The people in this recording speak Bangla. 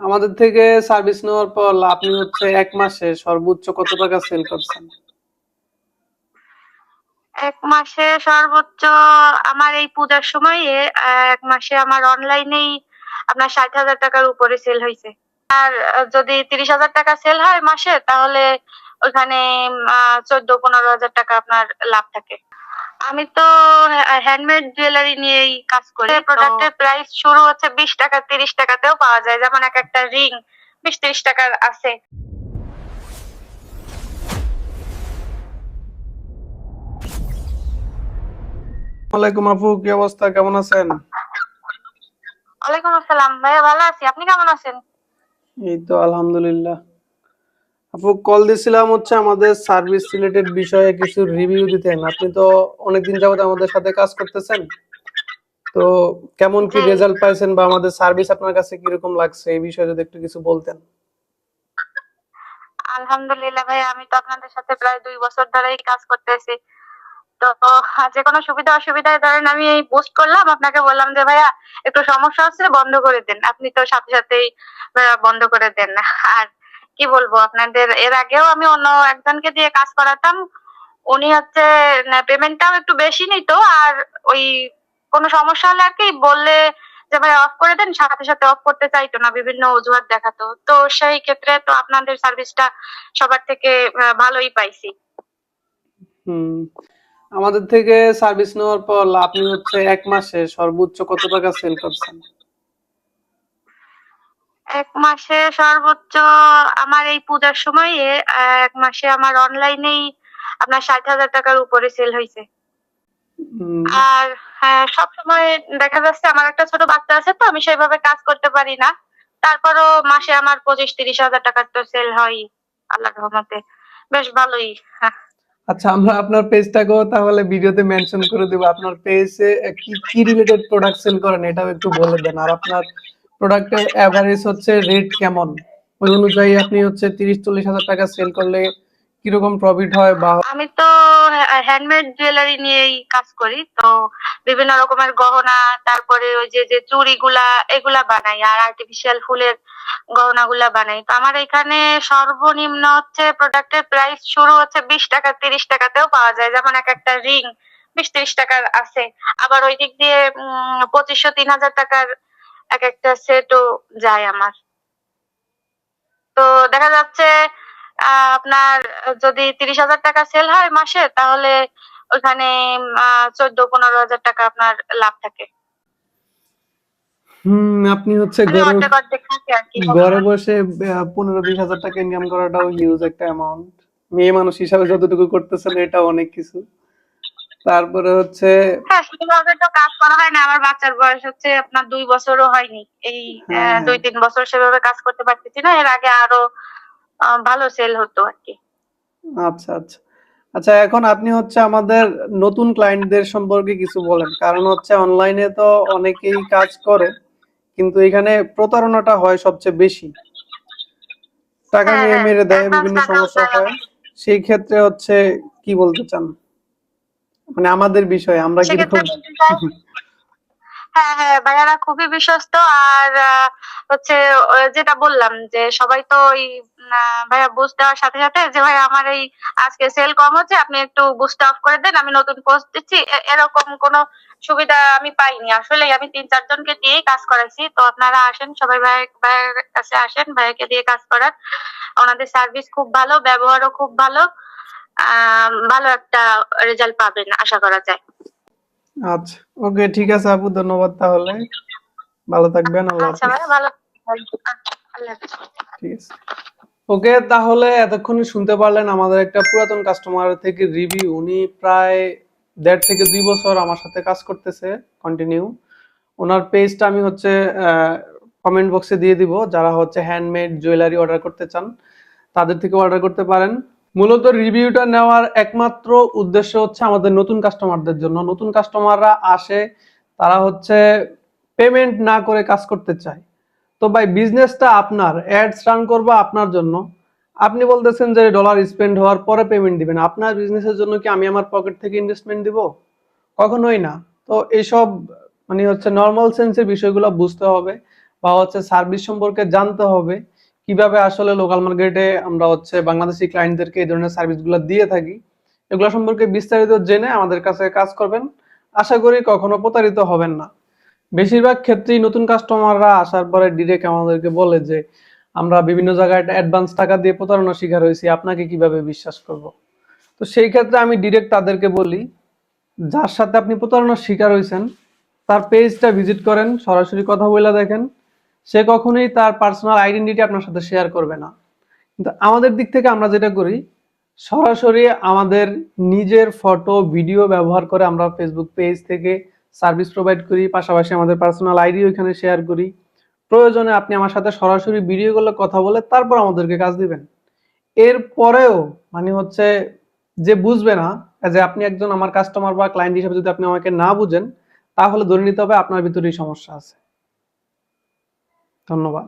আমাদের থেকে সার্ভিস নেওয়ার পর আপনি হচ্ছে এক মাসে সর্বোচ্চ কত টাকা সেল করছেন? এক মাসে সর্বোচ্চ আমার এই পূজার সময়ে এক মাসে আমার অনলাইনেই আপনার ষাট হাজার টাকার উপরে সেল হয়েছে। আর যদি তিরিশ হাজার টাকা সেল হয় মাসে, তাহলে ওখানে চোদ্দ পনেরো হাজার টাকা আপনার লাভ থাকে। আমি তো হ্যান্ডমেড জুয়েলারি নিয়েই কাজ করি। প্রোডাক্টের প্রাইস শুরু হচ্ছে বিশ টাকা তিরিশ টাকাতেও পাওয়া যায়। যেমন এক একটা রিং বিশ তিরিশ টাকার আছে। ওয়ালাইকুম আপু কি অবস্থা? কেমন আছেন? ওয়ালাইকুম আসসালাম। ভাইয়া ভালো আছি। আপনি কেমন আছেন? এই তো আলহামদুলিল্লাহ। আপু কল দিছিলাম হচ্ছে আমাদের সার্ভিস রিলেটেড বিষয়ে কিছু রিভিউ দিতেন আপনি তো অনেকদিন যাবত আমাদের সাথে কাজ করতেছেন। তো কেমন কি রেজাল্ট পাইছেন বা আমাদের সার্ভিস আপনার কাছে কীরকম লাগছে? এই বিষয়ে যদি একটু কিছু বলতেন। আলহামদুলিল্লাহ ভাই আমি তো আপনাদের সাথে প্রায় দুই বছর ধরেই কাজ করতেছি। তো যে কোনো সুবিধা অসুবিধায় ধরেন আমি এই পোস্ট করলাম আপনাকে বললাম যে ভাইয়া একটু সমস্যা হচ্ছে বন্ধ করে দেন। আপনি তো সাথে সাথেই বন্ধ করে দেন। আর কি বলব আপনাদের? এর আগেও আমি অন্য একজনকে দিয়ে কাজ করাতাম। উনি হচ্ছে পেমেন্টটাও একটু বেশি নিত, আর ওই কোনো সমস্যা হলে আর কি বললে যে, ভাই অফ করে দেন, সাথে সাথে অফ করতে চাইতো না। বিভিন্ন অজুহাত দেখাতো। তো সেই ক্ষেত্রে তো আপনাদের সার্ভিসটা সবার থেকে ভালোই পাইছি। আমাদের থেকে সার্ভিস নেওয়ার পর আপনি হচ্ছে এক মাসে সর্বোচ্চ কত টাকা সেল করছেন? এক মাসে সর্বোচ্চ আমার এই পূজার সময়ে এক মাসে আমার অনলাইনেই আপনার ষাট হাজার টাকার উপরে সেল হয়েছে। আর হ্যাঁ সব সময় দেখা যাচ্ছে আমার একটা ছোট বাচ্চা আছে তো আমি সেভাবে কাজ করতে পারি না। তারপরও মাসে আমার পঁচিশ তিরিশ হাজার টাকার তো সেল হয় আল্লাহ রহমতে। বেশ ভালোই হ্যাঁ। আচ্ছা আমরা আপনার পেজটাকেও তাহলে ভিডিওতে মেনশন করে দেব। আপনার পেজে কি কি রিলেটেড প্রোডাক্ট সেল করেন এটাও একটু বলে দেন। আর আপনার প্রোডাক্টের এভারেজ হচ্ছে রেট কেমন? ওই অনুযায়ী আপনি হচ্ছে তিরিশ, চল্লিশ হাজার টাকা সেল করলে কীরকম প্রফিট হয় বা আমি তো হ্যান্ডমেড জুয়েলারি নিয়েই কাজ করি। তো বিভিন্ন রকমের গহনা, তারপরে ওই যে যে চুড়িগুলা, এগুলা বানাই আর আর্টিফিশিয়াল ফুলের গহনাগুলা বানাই। তো আমার এখানে সর্বনিম্ন হচ্ছে প্রোডাক্টের প্রাইস শুরু হচ্ছে বিশ টাকা, তিরিশ টাকাতেও পাওয়া যায়। যেমন এক একটা রিং বিশ, তিরিশ টাকার আছে। আবার ওই দিক দিয়ে পঁচিশশো, তিন হাজার টাকার এক একটা সেটও যায় আমার। তো দেখা যাচ্ছে আপনার যদি তিরিশ হাজার টাকা সেল হয় মাসে তাহলে ওখানে চোদ্দ পনেরো হাজার টাকা আপনার লাভ থাকে। হুম আপনি হচ্ছে মানে ঘরে ঘরে বসে পনেরো বিশ হাজার টাকা ইনকাম করাটাও হিউজ একটা অ্যামাউন্ট মেয়ে মানুষ হিসাবে যতটুকু করতেছেন এটা অনেক কিছু। তারপরে হচ্ছে হ্যাঁ সেভাবে তো কাজ করা হয় না আমার বাচ্চার বয়স হচ্ছে আপনার দুই বছরও হয়নি। এই হ্যাঁ। দুই তিন বছর সেভাবে কাজ করতে পারতেছি না এর আগে আরও ভালো সেল হতো আর কি। আচ্ছা আচ্ছা। আচ্ছা এখন আপনি হচ্ছে আমাদের নতুন ক্লায়েন্টদের সম্পর্কে কিছু বলেন কারণ হচ্ছে অনলাইনে তো অনেকেই কাজ করে কিন্তু এখানে প্রতারণাটা হয় সবচেয়ে বেশি। টাকা হ্যাঁ, নিয়ে হ্যাঁ, মেরে দেয় বিভিন্ন সমস্যা হয়। সেই ক্ষেত্রে হচ্ছে কি বলতে চান? মানে আমাদের বিষয়ে আমরা চাই, হ্যাঁ হ্যাঁ ভাইয়ারা খুবই বিশ্বস্ত আর হচ্ছে যেটা বললাম যে সবাই তো ওই ভাইয়া বুস্ট দেওয়ার সাথে সাথে যে ভাই আমার এই আজকে সেল কম হচ্ছে আপনি একটু বুস্ট অফ করে দেন আমি নতুন পোস্ট দিচ্ছি। এরকম কোনো সুবিধা আমি পাইনি। আসলে আমি তিন চারজনকে দিয়েই কাজ করাইছি। তো আপনারা আসেন সবাই ভাই ভাইয়ের কাছে আসেন ভাইয়াকে দিয়ে কাজ করার ওনাদের সার্ভিস খুব ভালো ব্যবহারও খুব ভালো। ভালো একটা রেজাল্ট পাবেন আশা করা যায়। আচ্ছা ওকে ঠিক আছে আপু ধন্যবাদ তাহলে। ভালো থাকবেন আল্লাহ আচ্ছা হাফেজ। ভাই ভালো ঠিক আছে। ওকে তাহলে এতক্ষণ শুনতে পারলেন আমাদের একটা পুরাতন কাস্টমার থেকে রিভিউ উনি প্রায় দেড় থেকে দুই বছর আমার সাথে কাজ করতেছে কন্টিনিউ ওনার পেজটা আমি হচ্ছে কমেন্ট বক্সে দিয়ে দিব। যারা হচ্ছে হ্যান্ডমেড জুয়েলারি অর্ডার করতে চান তাদের থেকে অর্ডার করতে পারেন। মূলত রিভিউটা নেওয়ার একমাত্র উদ্দেশ্য হচ্ছে আমাদের নতুন কাস্টমারদের জন্য। নতুন কাস্টমাররা আসে, তারা হচ্ছে পেমেন্ট না করে কাজ করতে চায়। তো ভাই বিজনেসটা আপনার অ্যাডস রান করব আপনার জন্য। আপনি বলতেছেন যে ডলার স্পেন্ড হওয়ার পরে পেমেন্ট দিবেন। আপনার বিজনেসের জন্য কি আমি আমার পকেট থেকে ইনভেস্টমেন্ট দিব? কখনোই না। তো এইসব মানে হচ্ছে নর্মাল সেন্সের বিষয়গুলো বুঝতে হবে বা হচ্ছে সার্ভিস সম্পর্কে জানতে হবে। কীভাবে আসলে লোকাল মার্কেটে আমরা হচ্ছে বাংলাদেশি ক্লায়েন্টদেরকে এই ধরনের সার্ভিসগুলো দিয়ে থাকি, এগুলো সম্পর্কে বিস্তারিত জেনে আমাদের কাছে কাজ করবেন। আশা করি কখনো প্রতারিত হবেন না। বেশিরভাগ ক্ষেত্রেই নতুন কাস্টমাররা আসার পরে ডিরেক্ট আমাদেরকে বলে যে, আমরা বিভিন্ন জায়গায় অ্যাডভান্স টাকা দিয়ে প্রতারণার শিকার হয়েছি, আপনাকে কীভাবে বিশ্বাস করব? তো সেই ক্ষেত্রে আমি ডিরেক্ট তাদেরকে বলি, যার সাথে আপনি প্রতারণার শিকার হয়েছেন, তার পেজটা ভিজিট করেন, সরাসরি কথা বলে দেখেন। সে কখনোই তার পার্সোনাল আইডেন্টিটি আপনার সাথে শেয়ার করবে না। কিন্তু আমাদের দিক থেকে আমরা যেটা করি, সরাসরি আমাদের নিজের ফটো ভিডিও ব্যবহার করে আমরা ফেসবুক পেজ থেকে সার্ভিস প্রোভাইড করি, পাশাপাশি আমাদের পার্সোনাল আইডি ওইখানে শেয়ার করি। প্রয়োজনে আপনি আমার সাথে সরাসরি ভিডিও কলে কথা বলে তারপর আমাদেরকে কাজ দিবেন। এর পরেও মানে হচ্ছে যে বুঝবে না, যে আপনি একজন আমার কাস্টমার বা ক্লায়েন্ট হিসেবে যদি আপনি আমাকে না বুঝেন, তাহলে ধরে নিতে হবে আপনার ভিতরেই সমস্যা আছে। ধন্যবাদ।